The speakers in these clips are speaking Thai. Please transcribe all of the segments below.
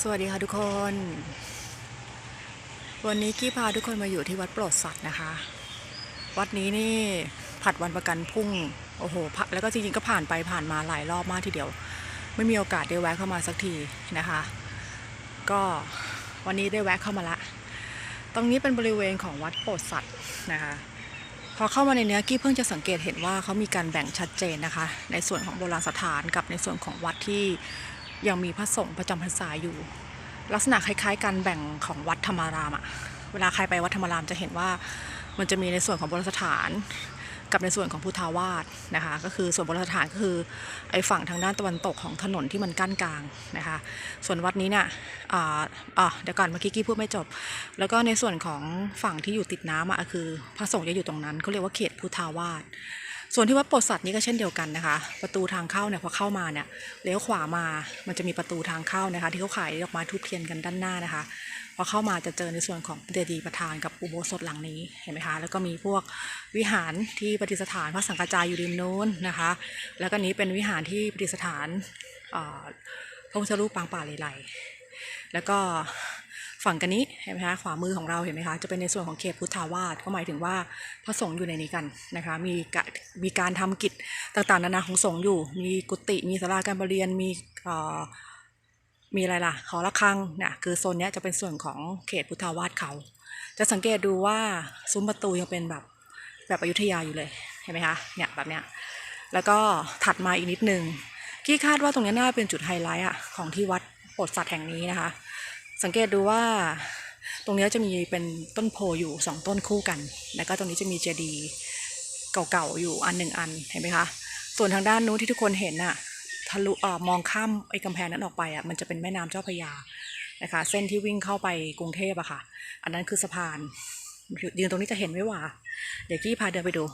สวัสดีค่ะทุกคน วันนี้กี้พาทุกคนมาอยู่ที่วัดโปรดสัตว์นะคะ วัดนี้นี่ผัดวันประกันพุ่งโอ้โหพะแล้วก็จริงๆก็ผ่านไปผ่านมาหลายรอบมากทีเดียว ไม่มีโอกาสได้แวะเข้ามาสักทีนะคะ ก็วันนี้ได้แวะเข้ามาละ ตรงนี้เป็นบริเวณของวัดโปรดสัตว์นะคะ พอเข้ามาในเนี้ยกี้เพิ่งจะสังเกตเห็นว่าเขามีการแบ่งชัดเจนนะคะ ในส่วนของโบราณสถานกับในส่วนของวัดที่ ยังมีพระสงฆ์ประจำพรรษาอยู่ ลักษณะคล้ายๆ การแบ่งของวัดธรรมารามอะเวลาใครไปวัดธรรมารามจะเห็นว่ามันจะมีในส่วนของโบราณสถาน กับในส่วนของพุทธาวาสนะคะ ก็คือส่วนโบราณสถานก็คือไอ้ฝั่งทางด้านตะวันตกของถนนที่มันกั้นกลางนะคะ ส่วนวัดนี้เนี่ยอ่าอ่าเดี๋ยวก่อนเมื่อกี้กี้พูดไม่จบ แล้วก็ในส่วนของฝั่งที่อยู่ติดน้ำอะคือพระสงฆ์จะอยู่ตรงนั้นเขาเรียกว่าเขตพุทธาวาส ส่วนที่วัดโปรดสัตว์นี่ก็เช่นเดียวกันนะคะ ประตูทางเข้าเนี่ยพอเข้ามาเนี่ยเลี้ยวขวามามันจะมีประตูทางเข้านะคะ ที่เขาขายดอกไม้ทูบเทียนกันด้านหน้านะคะพอเข้ามาจะเจอในส่วนของเจดีย์ประธานกับอุโบสถหลังนี้เห็นไหมคะแล้วก็มีพวกวิหารที่ประดิษฐานพระสังฆจายอยู่ริมโน้นนะคะ แล้วก็นี้เป็นวิหารที่ประดิษฐานพระพุทธรูปปางป่าเลไลแล้วก็ ฝั่งกันนี้เห็นไหมคะขวามือของเราเห็นไหมคะจะเป็นในส่วนของเขตพุทธาวาสก็หมายถึงว่าพระสงฆ์อยู่ในนี้กันนะคะมีกะมีการทำกิจต่างๆนานาของสงฆ์อยู่ มีกุฏิมีศาลาการประเรียนมีเอ่อมีอะไรล่ะหอระฆังเนี่ยคือโซนนี้จะเป็นส่วนของเขตพุทธาวาสเขา จะสังเกตดูว่าซุ้มประตูยังเป็นแบบแบบอยุธยาอยู่เลยเห็นไหมคะเนี่ยแบบเนี้ยแล้วก็ถัดมาอีกนิดนึงกี้คาดว่าตรงนี้น่าเป็นจุดไฮไลท์อะของที่วัดโปรดสัตว์แห่งนี้นะคะ สังเกตดูว่าตรงนี้จะมีเป็นต้นโพอยู่สองต้นคู่กัน แล้วก็ตรงนี้จะมีเจดีย์เก่าๆอยู่อันหนึ่งอันเห็นไหมคะส่วนทางด้านนู้นที่ทุกคนเห็นน่ะทะลุเอ่อมองข้ามไอ้กำแพงนั้นออกไปอะมันจะเป็นแม่น้ำเจ้าพระยานะคะเส้นที่วิ่งเข้าไปกรุงเทพอะค่ะ อันนั้นคือสะพานยืนตรงนี้จะเห็นไหมว่า เดี๋ยวกี้พาเดินไปดู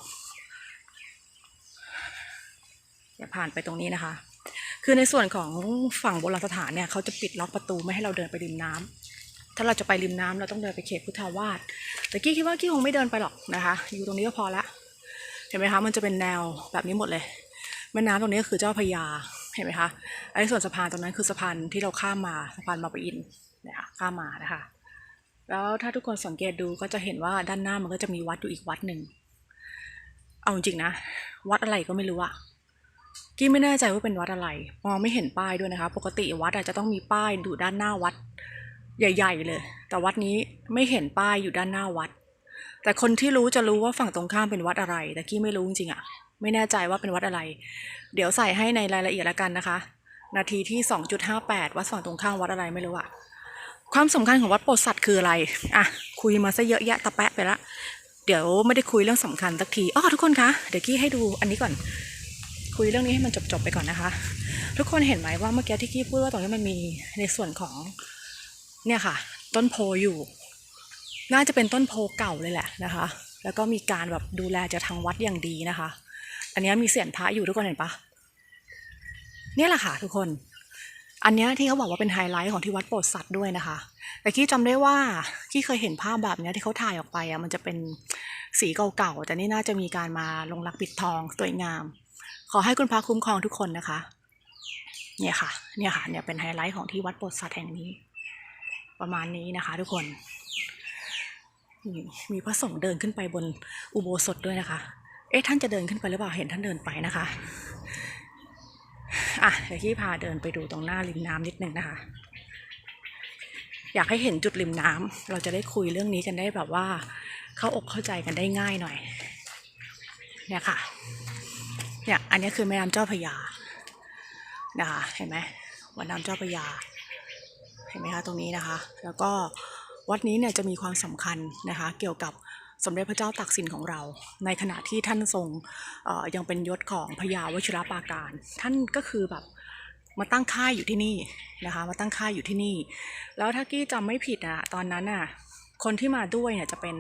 เดี๋ยวผ่านไปตรงนี้นะคะ คือในส่วนของฝั่งโบราณสถานเนี่ยเขาจะปิดล็อกประตูไม่ให้เราเดินไปริมน้ำถ้าเราจะไปริมน้ำเราต้องเดินไปเขตพุทธาวาสแต่กี้คิดว่ากี้คงไม่เดินไปหรอกนะคะ อยู่ตรงนี้ก็พอละ เห็นไหมคะมันจะเป็นแนวแบบนี้หมดเลย แม่น้ำตรงนี้ก็คือเจ้าพยาเห็นไหมคะไอ้ส่วนสะพานตรงนั้นคือสะพานที่เราข้ามมาสะพานมาปะอินนะคะข้ามมานะคะ แล้วถ้าทุกคนสังเกตดูก็จะเห็นว่าด้านหน้ามันก็จะมีวัดอยู่อีกวัดหนึ่งเอาจริงนะ วัดอะไรก็ไม่รู้อะ กี้ไม่แน่ใจว่าเป็นวัดอะไร มองไม่เห็นป้ายด้วยนะคะ ปกติวัดอาจจะต้องมีป้ายอยู่ด้านหน้าวัด ใหญ่ ๆ เลย แต่วัดนี้ไม่เห็นป้ายอยู่ด้านหน้าวัด แต่คนที่รู้จะรู้ว่าฝั่งตรงข้ามเป็นวัดอะไร แต่กี้ไม่รู้จริงๆอะไม่แน่ใจว่าเป็นวัดอะไร เดี๋ยวใส่ให้ในรายละเอียดแล้วกันนะคะ นาทีที่ 2.58 วัดฝั่งตรงข้ามวัดอะไรไม่รู้อะความสำคัญของวัดโพธิสัตว์คืออะไร อะ คุยมาซะเยอะแยะตะแปะไปละ เดี๋ยวไม่ได้คุยเรื่องสำคัญสักที อ๋อทุกคนคะ เดี๋ยวกี้ให้ดูอันนี้ก่อน คุยเรื่องนี้ให้มันจบๆไปก่อนนะคะ ทุกคนเห็นไหมว่าเมื่อกี้ที่กี้พูดว่าตรงนี้มันมีในส่วนของเนี่ยค่ะ ต้นโพอยู่ น่าจะเป็นต้นโพเก่าเลยแหละนะคะ แล้วก็มีการแบบดูแลจากทางวัดอย่างดีนะคะ อันนี้มีเสียนพระอยู่ทุกคนเห็นปะเนี่ยแหละค่ะทุกคน อันเนี้ยที่เขาบอกว่าเป็นไฮไลท์ของที่วัดโปรดสัตว์ด้วยนะคะ แต่กี้จำได้ว่ากี้เคยเห็นภาพแบบเนี้ยที่เขาถ่ายออกไปอะมันจะเป็นสีเก่าๆ แต่นี่น่าจะมีการมาลงรักปิดทองสวยงาม ขอให้คุณพระคุ้มครองทุกคนนะคะ เนี่ยค่ะ เนี่ยค่ะ เนี่ยเป็นไฮไลท์ของที่วัดโปรดสัตว์แห่งนี้ ประมาณนี้นะคะ ทุกคนมีพระสงฆ์เดินขึ้นไปบนอุโบสถด้วยนะคะ เอ๊ะท่านจะเดินขึ้นไปหรือเปล่า เห็นท่านเดินไปนะคะ อะเดี๋ยวที่พาเดินไปดูตรงหน้าริมน้ำนิดนึงนะคะ อยากให้เห็นจุดริมน้ำเราจะได้คุยเรื่องนี้กันได้แบบว่า เข้าอกเข้าใจกันได้ง่ายหน่อย เนี่ยค่ะ เนี่ยอันนี้คือแม่น้ำเจ้าพระยานะคะเห็นไหมวัดน้ำเจ้าพระยา เห็นไหมคะตรงนี้นะคะ แล้วก็วัดนี้เนี่ยจะมีความสำคัญนะคะ เกี่ยวกับสมเด็จพระเจ้าตากสินของเรา ในขณะที่ท่านทรงยังเป็นยศของพญาวชิรปาการ ท่านก็คือแบบมาตั้งค่ายอยู่ที่นี่นะคะ มาตั้งค่ายอยู่ที่นี่ แล้วถ้ากี้จำไม่ผิดอะตอนนั้นอะ คนที่มาด้วยเนี่ยจะเป็น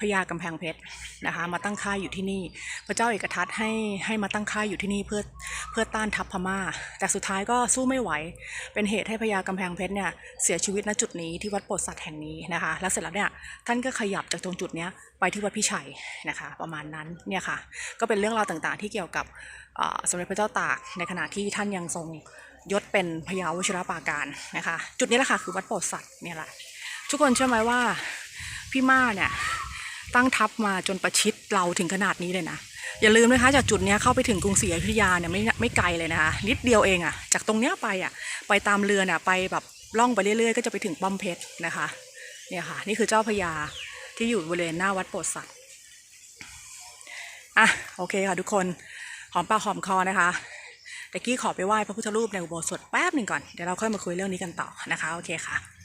พญากำแพงเพชรนะคะ มาตั้งค่ายอยู่ที่นี่ พระเจ้าเอกทัตให้ให้มาตั้งค่ายอยู่ที่นี่เพื่อเพื่อต้านทัพพม่า แต่สุดท้ายก็สู้ไม่ไหว เป็นเหตุให้พญากำแพงเพชรเนี่ยเสียชีวิตณจุดนี้ที่วัดโปรดสัตว์แห่งนี้นะคะ แล้วเสร็จแล้วเนี่ยท่านก็ขยับจากตรงจุดเนี้ยไปที่วัดพิชัยนะคะ ประมาณนั้นเนี่ยค่ะ ก็เป็นเรื่องราวต่างๆ ที่เกี่ยวกับสมเด็จพระเจ้าตากในขณะที่ท่านยังทรงยศเป็นพญาวชิรปาการนะคะ จุดนี้แหละค่ะคือวัดโปรดสัตว์เนี่ยแหละ ทุกคนเชื่อไหมว่าพี่ม่าเนี่ยตั้งทัพมาจนประชิดเราถึงขนาดนี้เลยนะ อย่าลืมนะคะจากจุดนี้เข้าไปถึงกรุงศรีอยุธยาเนี่ยไม่ไม่ไกลเลยนะคะนิดเดียวเองอะจากตรงเนี้ยไปอะไปตามเรือเนี่ยไปแบบล่องไปเรื่อยๆ ก็จะไปถึงป้อมเพชรนะคะเนี่ยค่ะนี่คือเจ้าพญาที่อยู่บริเวณหน้าวัดโปรดสัตว์อะโอเคค่ะทุกคนหอมปากหอมคอนะคะแต่กี้ขอไปไหว้พระพุทธรูปในอุโบสถแป๊บหนึ่งก่อนเดี๋ยวเราค่อยมาคุยเรื่องนี้กันต่อนะคะโอเคค่ะ